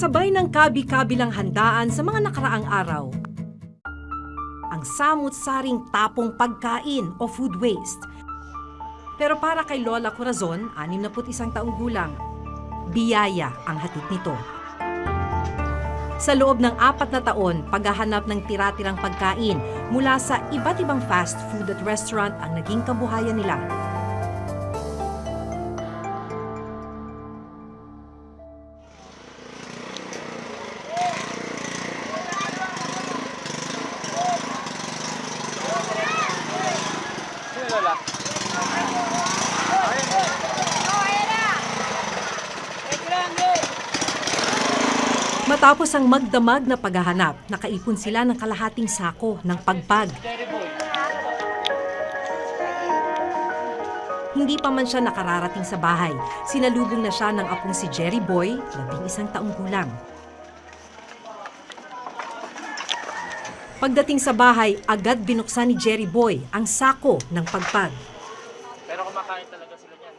Kasabay ng kabi-kabilang handaan sa mga nakaraang araw, ang samut-saring tapong pagkain o food waste. Pero para kay Lola Corazon, 61 taong gulang, biyaya ang hatid nito. Sa loob ng apat na taon, paghahanap ng tira-tirang pagkain mula sa iba't ibang fast food at restaurant ang naging kabuhayan nila. Matapos ang magdamag na paghahanap, nakaipon sila ng kalahating sako ng pagpag. Hindi pa man siya nakararating sa bahay, sinalubong na siya ng apong si Jerry Boy, labing isang taong gulang. Pagdating sa bahay, agad binuksan ni Jerry Boy ang sako ng pagpag. Pero kumakain talaga sila niyan.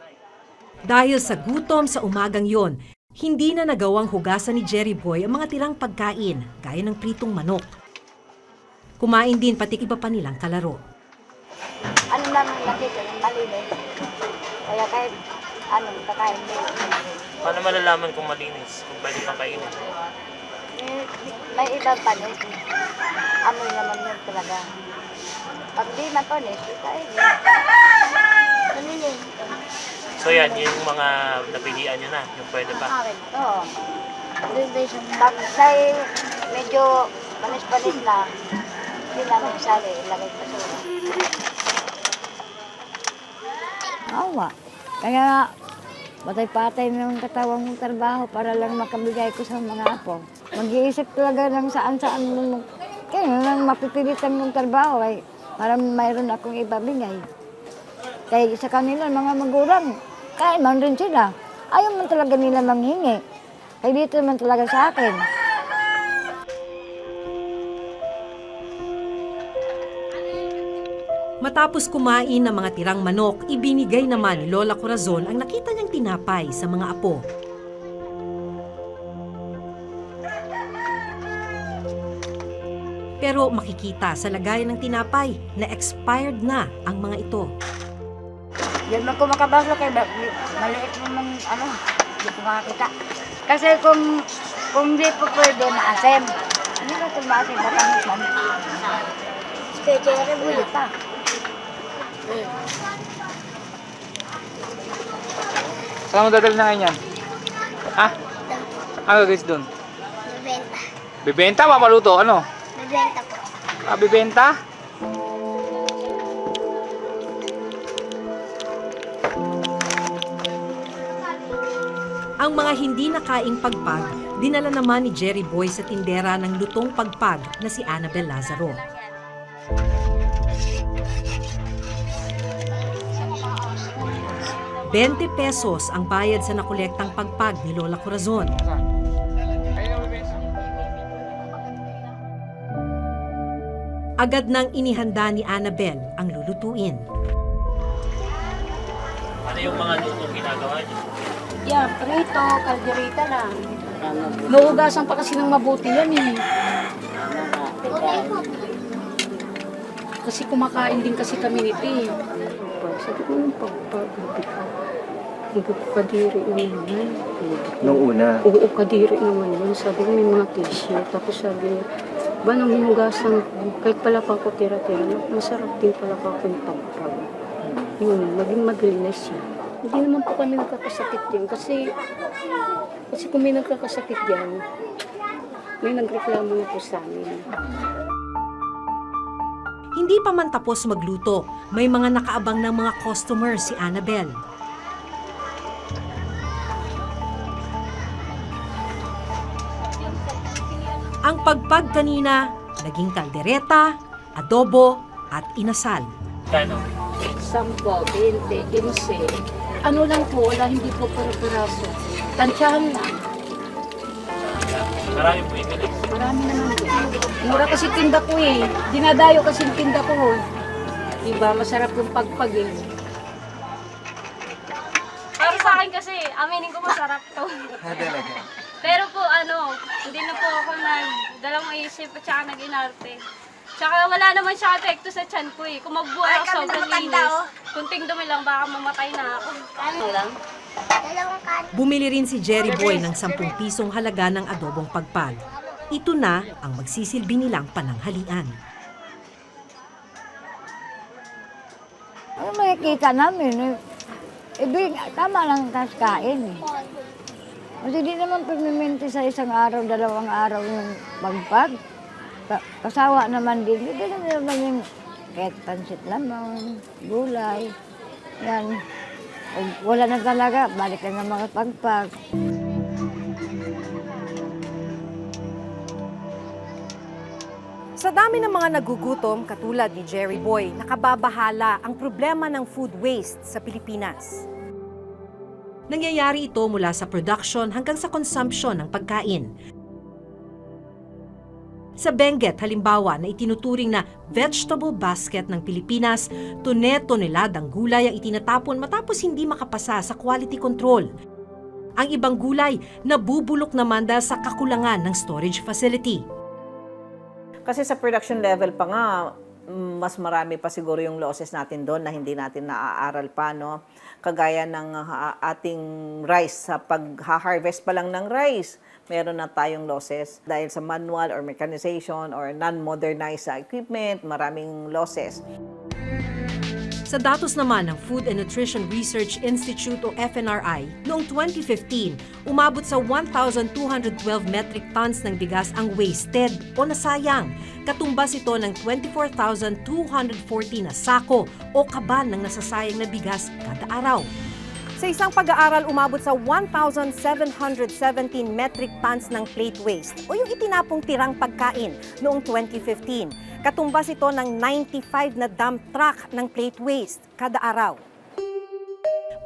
Dahil sa gutom sa umagang yon, hindi na nagawang hugasan ni Jerry Boy ang mga tirang pagkain, gaya ng pritong manok. Kumain din pati iba pa nilang kalaro. ano naman nakita ng malinis. Kaya kahit ano, kakain din. Paano malalaman kung malinis? Kung pwede pang kainin? Eh, May ibang panis. Amoy naman yun talaga. Pag di mapanis, kain din. Ano yun? So yan, yung mga napilian nyo na, yung pwede pa. Oo. Pag say, medyo panis-panis na, hindi namin sali, ilagay pa sa Awa. Kaya patay-patay na yung katawang mong trabaho para lang makabigay ko sa mga apo. Mag-iisip talaga ng saan-saan mo. Kaya nang mapipilitan mong trabaho ay para mayroon akong ibabigay. Kaya sa kanila, mga magulang, kaya man rin sila. Ayaw man talaga nila manghingi. Kaya dito man talaga sa akin. Matapos kumain ng mga tirang manok, ibinigay naman ni Lola Corazon ang nakita niyang tinapay sa mga apo. Pero makikita sa lagayan ng tinapay na expired na ang mga ito. Yan man ko makabasa kay ba- maliit naman ano, hindi ko makakita. Kasi kung kung di po pwede maasim, hindi ko ito maasim, matamis man. Kaya kaya bulit pa. Saan mo dadali na ngayon yan? Ha? Ano guys doon? Bebenta. Bibenta? Mapaluto? Ano? Bebenta po. Ah, bibenta? Ang mga hindi nakaing pagpag, dinala naman ni Jerry Boy sa tindera ng lutong pagpag na si Annabel Lazaro. Bente pesos ang bayad sa nakolektang pagpag ni Lola Corazon. Agad nang inihanda ni Annabel ang lulutuin. Ano yung mga luto ginagawa niyo? Yan, prito, kalderita lang. Nauugasan pa kasi ng mabuti yan eh. Kasi kumakain din kasi kami nito eh. Sabi ko yung pagpagabi ka. Kadiri naman. Nung una, Oo, kadiri naman yun. Sabi ko may mga tissue. Tapos sabi niya, ba nang hinugasan ko, kahit pala pa ako tira-tira, masarap din pala pa ako yung pagpag. Yun, maging malinis siya. Hindi naman po kami nagkakasakit yan kasi kasi kung may nagkakasakit yan, may nagreklamo na po sa amin. Hindi pa man tapos magluto, may mga nakaabang ng mga customer si Annabel. Ang pagpag kanina, naging kaldereta, adobo, at inasal. Kano? Sampo, 20, 15. Ano lang po, wala hindi po para-paraso. Tansyahan lang. Marami po ibili. Marami naman po. Mura kasi tinda ko eh. Dinadayo kasi tinda ko. Diba, masarap yung pagpag eh. Para sa akin kasi, aminin ko masarap to. talaga. Pero po ano, hindi na po ako nagdalawang isip at saka nag-inarte. Tsaka wala naman siya epekto sa tiyan ko eh. Kung magbuhay ako sobrang linis, kunting dumi lang baka mamatay na ako. Ano lang? Dalawang kan. Bumili rin si Jerry Boy ng 10 pisong halaga ng adobong pagpag. Ito na ang magsisilbi nilang pananghalian. Ano makikita namin? Eh, ibig, tama lang tas kain eh. Kasi di naman pagmiminti sa isang araw, dalawang araw yung pagpag. Ka- kasawa naman din. Hindi naman yung kahit pansit lamang, gulay. Yan. Kung wala na talaga, balik na ng mga pagpag. Sa dami ng mga nagugutom, katulad ni Jerry Boy, nakababahala ang problema ng food waste sa Pilipinas. Nangyayari ito mula sa production hanggang sa consumption ng pagkain. Sa Benguet, halimbawa, na itinuturing na vegetable basket ng Pilipinas, tone-toneladang gulay ang itinatapon matapos hindi makapasa sa quality control. Ang ibang gulay nabubulok naman dahil sa kakulangan ng storage facility. Kasi sa production level pa nga, mas marami pa siguro yung losses natin doon na hindi natin naaaral pa, no? Kagaya ng ah, ating rice, sa pag-harvest pa lang ng rice, meron na tayong losses. Dahil sa manual or mechanization or non-modernized equipment, maraming losses. Sa datos naman ng Food and Nutrition Research Institute o FNRI, noong 2015, umabot sa 1,212 metric tons ng bigas ang wasted o nasayang. Katumbas ito ng 24,240 na sako o kaban ng nasasayang na bigas kada araw. Sa isang pag-aaral, umabot sa 1,717 metric tons ng plate waste o yung itinapong tirang pagkain noong 2015. Katumbas ito ng 95 na dump truck ng plate waste kada araw.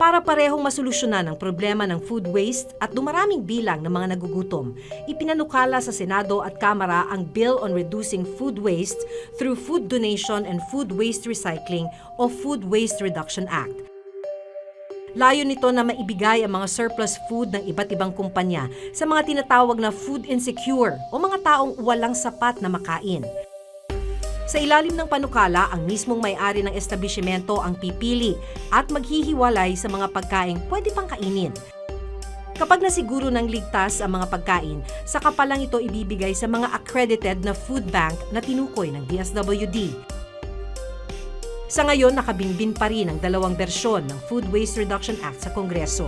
Para parehong masolusyonan ang problema ng food waste at dumaraming bilang ng mga nagugutom, ipinanukala sa Senado at Kamara ang Bill on Reducing Food Waste through Food Donation and Food Waste Recycling o Food Waste Reduction Act. Layo nito na maibigay ang mga surplus food ng iba't ibang kumpanya sa mga tinatawag na food insecure o mga taong walang sapat na makain. Sa ilalim ng panukala, ang mismong may-ari ng establishmento ang pipili at maghihiwalay sa mga pagkaing pwede pang kainin. Kapag nasiguro ng ligtas ang mga pagkain, saka pa lang ito ibibigay sa mga accredited na food bank na tinukoy ng DSWD. Sa ngayon, nakabinbin pa rin ang dalawang bersyon ng Food Waste Reduction Act sa Kongreso.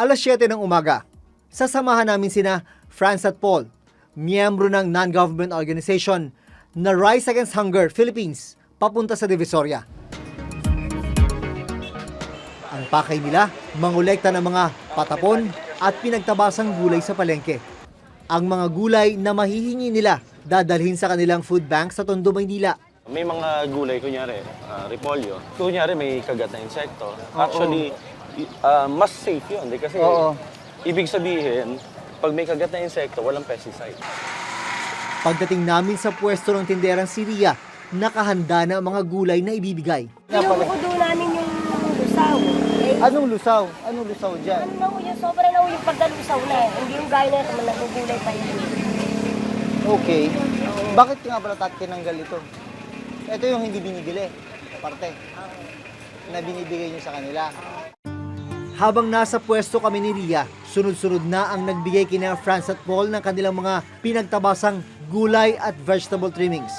Alas 7 ng umaga. Sasamahan namin sina Franz at Paul, miyembro ng non-government organization na Rise Against Hunger Philippines, papunta sa Divisoria. Ang pakay nila, mangolekta ng mga patapon at pinagtabasang gulay sa palengke. Ang mga gulay na mahihingi nila dadalhin sa kanilang food bank sa Tondo, Maynila. May mga gulay, kunyari, ah, repolyo. Kunyari, may kagat na insekto. Actually, y- ah, mas safe yun. Di kasi, Oo. ibig sabihin, pag may kagat na insekto, walang pesticide. Pagdating namin sa pwesto ng tinderang si Ria, nakahanda na ang mga gulay na ibibigay. Pinukudo namin yung lusaw. Eh, Anong lusaw? Anong lusaw dyan? ano na ho, yung sobra na ho yung pagkalusaw na. Hindi yung gaya na naman nagugulay pa yun. Okay. Bakit nga pala tat tinanggal ito? Ito yung hindi binibili. Parte. Na binibigay nyo sa kanila. Habang nasa pwesto kami ni Ria, sunod-sunod na ang nagbigay kina Franz at Paul ng kanilang mga pinagtabasang gulay at vegetable trimmings.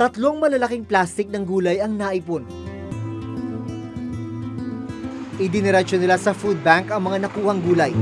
Tatlong malalaking plastic ng gulay ang naipon. Idiniretso nila sa food bank ang mga nakuhang gulay.